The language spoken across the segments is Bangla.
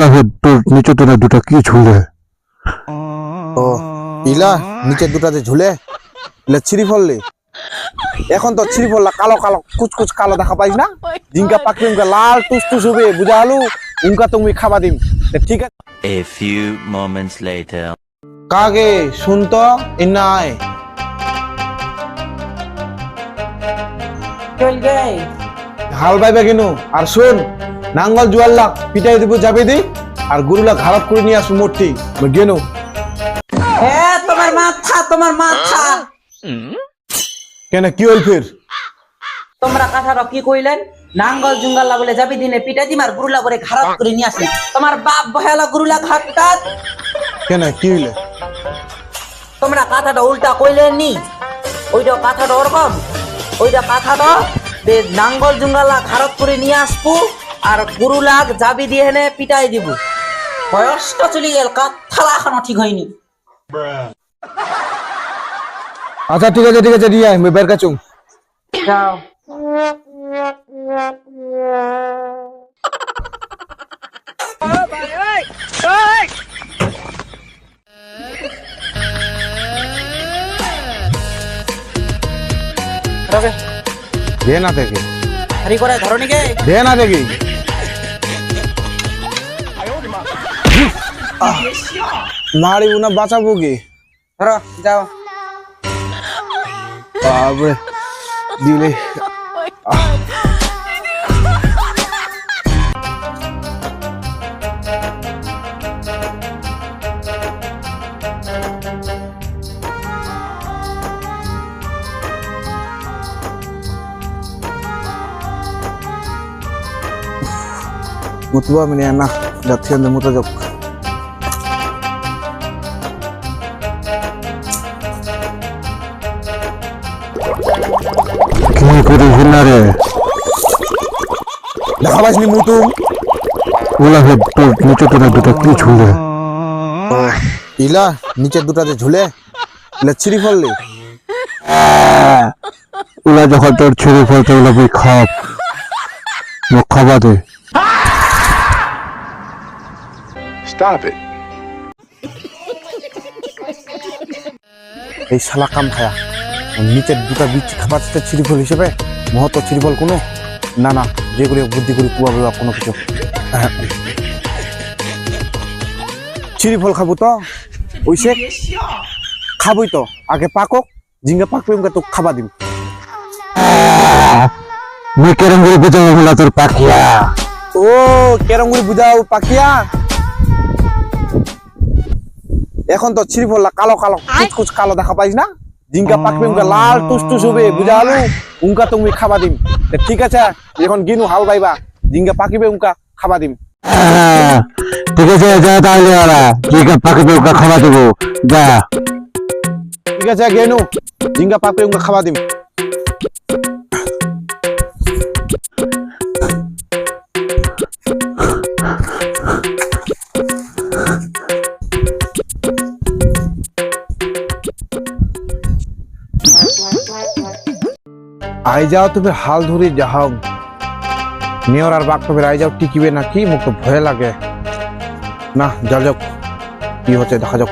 লাগে তোর নিচে তোরা দুটো কি ঝুলে? ও ইলা নিচের দুটাতে ঝুলে? ইলা ছিঁড়ি ফললে? এখন তো ছিঁড়ি ফললা কালো কালো কুচকুচ কালো দেখা পাইস না? জিঙ্কা পাখি লাল টুস টুস হবে বুঝা হালু উনকা তুমি খাবা দিম। ঠিক আছে। A few moments later. Kage শুন তো চল গে হাল বাইবে কিনু? আর শুন নাঙ্গল জুয়াল্লা পিটাই দিব যাবে দি আর গুরুলা ঘাড়ত করে নিয়ে আসু মোটি গেনু। তোমার মাথা তোমার মাথা। কেন কি হল ফির? তোমরা কাঠার কি কইলেন? নাঙ্গল জুঙ্গাল্লা বলে যাবি দিনে পিটা দিম আর গুরুলা করে ঘাড়ত করে নিয়ে আসি। তোমার বাপ বহেলা গুরুলা ঘাটটাত কেন কি হইলে? তোমরা কথাটা উল্টা কইলেন নি ওইটা কথাটা ওরকম? ওইটা কথাটা নাঙ্গল জুঙ্গাল্লা ঘাড়ত করে নিয়ে আসব। আর গুরুলাগ যাবি দিয়ে হেনে পিটাই দিব। বয়সটা চলে গেল কাথালা এখনও ঠিক হয়নি। আচ্ছা ঠিক আছে ঠিক আছে নিয়ে আয় আমি বের কাছুম যাও। দে না দেখি। হারি করে ধরনি গে দে না দেখি। মারি উনা বাঁচাবো কি ধরো যাও বাবরে দিলে মুতবা মিনি না যাচ্ছেন মুতো যোগ ঝুলারে দেখা পাইসনি মুতু। ওলাকে তোর নিচে তোরা দুটো কি ঝুলে? ইলা দুটাতে ঝুলে ইলা ছিঁড়ি ফললে। ওলা যখন তোর ছেড়ে ফেলতে ওলা বই খাপ খাবা দে। Stop it. এই শালা কাম খায়া নিচের দুটা বীজ খাবার সাথে ছিড়িফল হিসেবে। মহত্ব ছিড়িফল কোনো? না না যেগুলি বুদ্ধি করে কুয়াবে বা কোনো কিছু। ছিড়িফল খাব তো? ওই সে খাবই তো। আগে পাকক জিঙ্গা পাকবে তো খাবা দিম। মুই কেরম করে বুঝাবো বলা তোর পাখিয়া। ও কেরম করে বুঝাও পাকিয়া এখন তো ছিড়িফল কালো কালো কুচকুচ কালো দেখা পাইস না? জিঙ্কা পাকবে উনকা লাল টুস টুস হবে বুঝা আলু? উনকা তুমি খাবা দিম। ঠিক আছে এখন গিনু হাল বাইবা জিঙ্কা পাকিবে উনকা খাবা দিম। ঠিক আছে যা তাহলে ওরা জিঙ্কা পাকবে উনকা খাবা দেবো। যা। ঠিক আছে গেনু জিঙ্কা পাকবে উনকা খাবা দিম। আই যাও তুমি, হাল ধরে যাও মেয়র আর বাঘ তবে আই যাও, টিকিবে নাকি? মোক তো ভয় লাগে। না যা যাক কি হচ্ছে, দেখা যাক।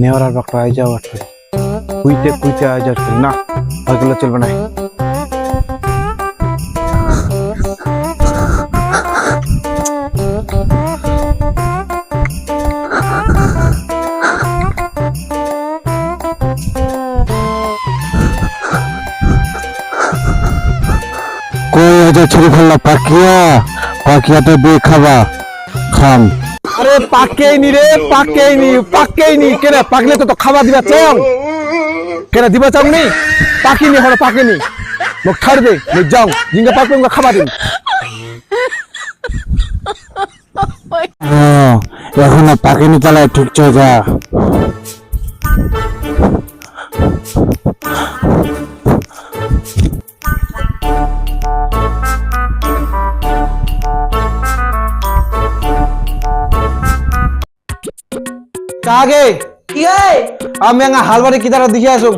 নেওয়ার বাঘটা আই যাও আর কুইতে কুইতে আই যাও না ওইগুলো চলবে না। আছে ছেড়ে ফেললা পাখিয়া পাখিয়াতে বই খাবা। খাম। আরে পাকেই নি রে পাকেই নি পাকেই নি কেন পাকলে তো তো খাবার দিবা চাও কেন দিবা চাও নি পাকি নি হলো পাকে নি মোক ছাড় দে মই যাও। জিঙ্গা পাকবে উনকা খাবার দিন। এখনও পাখিনি চালায় ঠিক যা। কাগে কি হে? আমি আঙ্গা হালবারে কি তারা দেখে আসুন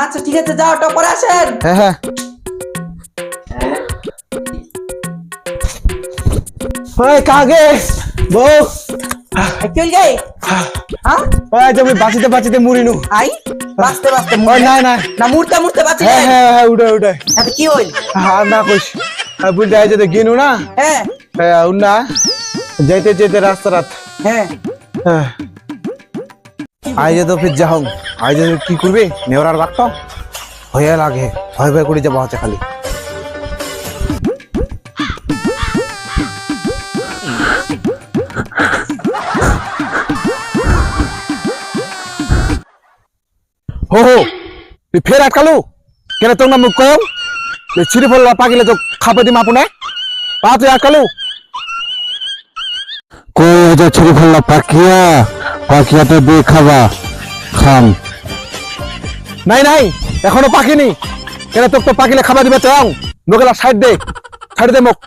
আচ্ছা ঠিক আছে যাও ওটা পরে আসেন। হ্যাঁ হ্যাঁ। ওই কাগে বউ। চল গে হ্যাঁ ওই আমি বাঁচিতে বাঁচিতে মুড়িনু আই? বাঁচতে বাঁচতে ওই না। না না মুড়তে মুড়তে বাঁচি হ্যাঁ হ্যাঁ হ্যাঁ উঠে উঠে। হ্যাঁ কি হইল? আর না কইস। আর বুঝতে আই যেতে গিনু না? হ্যাঁ। হ্যাঁ উন্না। যাইতে যাইতে রাস্তা রাত হ্যাঁ। হ্যাঁ। আই যে তো ফির যাও আই যে কি করবে? নেওরার বাক্ত হয়ে লাগে। ভয় ভয় করে যাব হচ্ছে খালি। হো হো ফের আটকালু? কেন তোর নাম কম ছিঁড়ে ফেললা পাকিলে তো খাপে দিম আপনে। পা তুই আটকালু? এটা ছিঁড়ে ফেললা, পাকিয়া? পাকিয়াটা দিয়ে খাবা খাম নাই নাই এখনও পাকিনি। কেন তোর তো পাকিলে খাবার দিবে চাও মোকেলা সাইড দে সাইড দে মুখ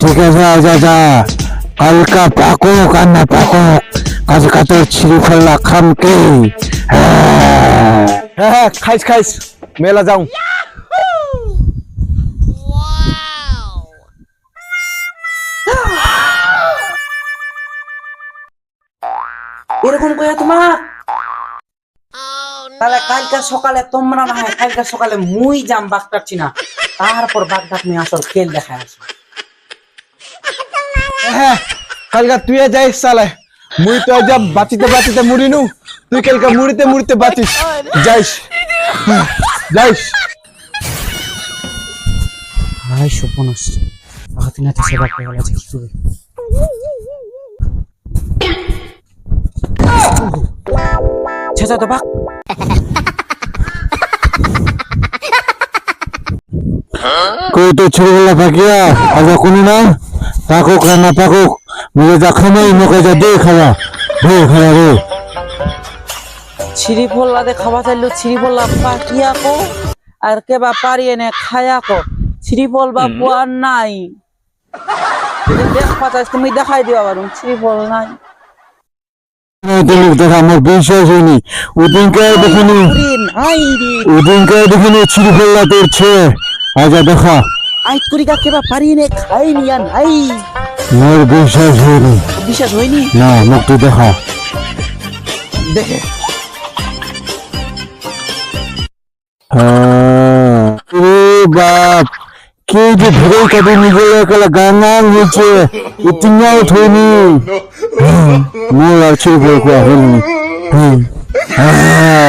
ঠিক আছে আজা যা কালকা পাকুক আর না পাকুক আজকা তোর ছিঁড়ে ফেললা খাম কে হ্যাঁ। হ্যাঁ হ্যাঁ খাইস খাইস। মেলা যাও। এরকম কইয়া তোমার তাহলে কালকে সকালে তোমরা না হয় কালকে সকালে মুই যাম বাগটাচ্ছি না। তারপর বাগদাক নিয়ে আসল খেল দেখায় আসো হ্যাঁ কালকা তুই যাইস সালে। মুই তো যা বাঁচিতে বাঁচিতে মুড়িনু তুই কালকা মুড়িতে মুড়িতে বাঁচিস। যাইস। যাইস। হাই সপনস বাগাতে না সেবা করে? গেল কি করে ছেচা কই তো ছিঁড়ে পাকিয়া আজা কোনো না পাকুক আর না পাকুক মুখে যা খামাই মুখে যা দিয়ে খাবা দে খাবা রে ছিড়ি ফল্লা খাওয়া চাইলো ছিড়ি ফল্লা পাকিয়া কো আর কে বা পারিয়ে নে খায়া কো ছিড়ি ফল বা আর নাই দেখ পাচাস তুমি দেখাই দিবা পারো ছিড়ি ফল নাই দেখা আমার বিশ্বাস হয়নি। দেখিনি দেখিনি ফেললা আজা দেখা। আই করি কা কে বা নে খাই নিয়া নাই। মোর বিশ্বাস হয়নি। বিশ্বাস হয়নি? না মুখটি দেখা। দেখে। হ্যাঁ। কে যে ধরে কাটে নিজের একালা গান গান হয়েছে ইতিঙ্গাও থইনি মোর আর ছিল বই কোয়া হইনি হ্যাঁ হ্যাঁ.